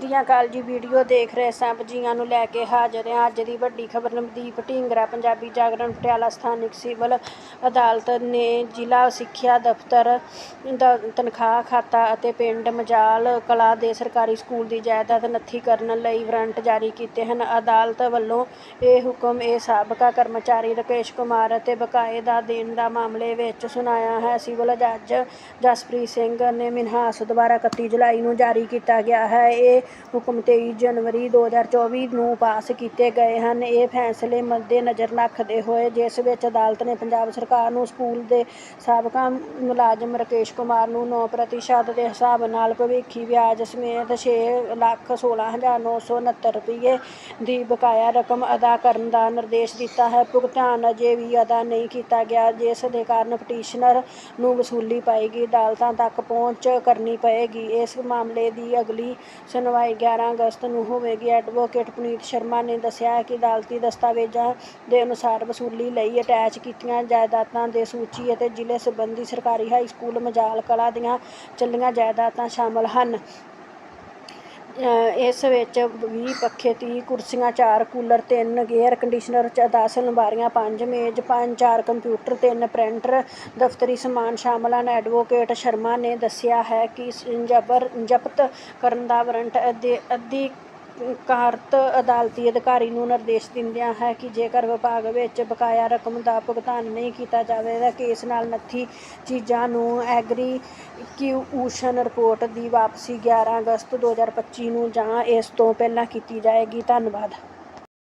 ਦੀਆਂ ਕਾਲ ਜੀ ਵੀਡੀਓ ਦੇਖ ਰਹੇ ਸਭ ਜੀਆਂ ਨੂੰ ਲੈ ਕੇ ਹਾਜ਼ਰ ਹਾਂ। ਅੱਜ ਦੀ ਵੱਡੀ ਖਬਰ, ਨਵਦੀਪ ਢੀਂਗਰਾ, ਪੰਜਾਬੀ ਜਾਗਰਣ, ਪਟਿਆਲਾ ਸਥਾਨਕ ਸਿਵਲ ਅਦਾਲਤ ਨੇ ਜ਼ਿਲ੍ਹਾ ਸਿੱਖਿਆ ਦਫ਼ਤਰ ਦਾ ਤਨਖਾਹ ਖਾਤਾ ਅਤੇ ਪਿੰਡ ਮਜਾਲ ਕਲਾ ਦੇ ਸਰਕਾਰੀ ਸਕੂਲ ਦੀ ਜਾਇਦਾਦ ਨੱਥੀ ਕਰਨ ਲਈ ਵਾਰੰਟ ਜਾਰੀ ਕੀਤੇ ਹਨ। ਅਦਾਲਤ ਵੱਲੋਂ ਇਹ ਹੁਕਮ ਇਹ ਸਾਬਕਾ ਕਰਮਚਾਰੀ ਰਾਕੇਸ਼ ਕੁਮਾਰ ਅਤੇ ਬਕਾਏ ਦਾ ਦੇਣ ਦਾ ਮਾਮਲੇ ਵਿੱਚ ਸੁਣਾਇਆ ਹੈ। ਸਿਵਲ ਜੱਜ ਜਸਪ੍ਰੀਤ ਸਿੰਘ ਨੇ ਮਿਨਹਾਸ ਦੁਆਰਾ 31 ਜੁਲਾਈ ਨੂੰ ਜਾਰੀ ਕੀਤਾ ਗਿਆ ਹੈ। ਇਹ ਹੁਕਮ 23 ਜਨਵਰੀ 2024 ਨੂੰ ਪਾਸ ਕੀਤੇ ਗਏ ਹਨ। ਇਹ ਫੈਸਲੇ ਮੱਦੇਨਜ਼ਰ ਰੱਖਦੇ ਹੋਏ ਜਿਸ ਵਿੱਚ ਅਦਾਲਤ ਨੇ ਪੰਜਾਬ ਸਰਕਾਰ ਨੂੰ ਸਕੂਲ ਦੇ ਸਾਬਕਾ ਮੁਲਾਜ਼ਮ ਰਾਕੇਸ਼ ਕੁਮਾਰ ਨੂੰ 9% ਦੇ ਹਿਸਾਬ ਨਾਲ ਭਵਿੱਖੀ ਵਿਆਜ ਸਮੇਤ 6 ਲੱਖ 16969 ਰੁਪਏ ਦੀ ਬਕਾਇਆ ਰਕਮ ਅਦਾ ਕਰਨ ਦਾ ਨਿਰਦੇਸ਼ ਦਿੱਤਾ ਹੈ। ਭੁਗਤਾਨ ਅਜੇ ਵੀ ਅਦਾ ਨਹੀਂ ਕੀਤਾ ਗਿਆ, ਜਿਸ ਦੇ ਕਾਰਨ ਪਟੀਸ਼ਨਰ ਨੂੰ ਵਸੂਲੀ ਪਾਏਗੀ, ਅਦਾਲਤਾਂ ਤੱਕ ਪਹੁੰਚ ਕਰਨੀ ਪਏਗੀ। ਇਸ ਮਾਮਲੇ ਦੀ ਅਗਲੀ ਸੁਣਵਾਈ 11 ਅਗਸਤ ਨੂੰ ਹੋਵੇਗੀ। ਐਡਵੋਕੇਟ ਪੁਨੀਤ ਸ਼ਰਮਾ ਨੇ ਦੱਸਿਆ ਹੈ ਕਿ ਅਦਾਲਤੀ ਦਸਤਾਵੇਜ਼ਾਂ ਦੇ ਅਨੁਸਾਰ ਵਸੂਲੀ ਲਈ ਅਟੈਚ ਕੀਤੀਆਂ ਜਾਇਦਾਦਾਂ ਦੇ ਸੂਚੀ ਅਤੇ ਜ਼ਿਲ੍ਹੇ ਸੰਬੰਧੀ ਸਰਕਾਰੀ ਹਾਈ ਸਕੂਲ ਮਜਾਲ ਕਲਾਂ ਦੀਆਂ ਚੱਲੀਆਂ ਜਾਇਦਾਦਾਂ ਸ਼ਾਮਲ ਹਨ। ਇਸ ਵਿੱਚ 20 ਪੱਖੇ 30 ਕੁਰਸੀਆਂ 4 ਕੂਲਰ 3 에ਅਰ ਕੰਡੀਸ਼ਨਰ 10 ਅਲਮਾਰੀਆਂ 5 ਮੇਜ਼ 5 4 ਕੰਪਿਊਟਰ 3 ਪ੍ਰਿੰਟਰ, ਦਫ਼ਤਰੀ ਸਮਾਨ ਸ਼ਾਮਲ ਹਨ। ਐਡਵੋਕੇਟ ਸ਼ਰਮਾ ਨੇ ਦੱਸਿਆ ਹੈ ਕਿ ਜਬਰ ਜ਼ਬਤ ਕਰਨ ਦਾ ਵਾਰੰਟ ਅਧਿ ਅਧਿਕਾਰਤ ਅਦਾਲਤੀ ਅਧਿਕਾਰੀ ਨੂੰ ਨਿਰਦੇਸ਼ ਦਿੰਦਿਆਂ ਹੈ ਕਿ ਜੇਕਰ ਵਿਭਾਗ ਵਿੱਚ ਬਕਾਇਆ ਰਕਮ ਦਾ ਭੁਗਤਾਨ ਨਹੀਂ ਕੀਤਾ ਜਾਵੇ ਤਾਂ ਕੇਸ ਨਾਲ ਨੱਥੀ ਚੀਜ਼ਾਂ ਨੂੰ ਐਗਰੀਕਿਊਸ਼ਨ ਰਿਪੋਰਟ ਦੀ ਵਾਪਸੀ 11 ਅਗਸਤ 2025 ਨੂੰ ਜਾਂ ਇਸ ਤੋਂ ਪਹਿਲਾਂ ਕੀਤੀ ਜਾਏਗੀ। ਧੰਨਵਾਦ।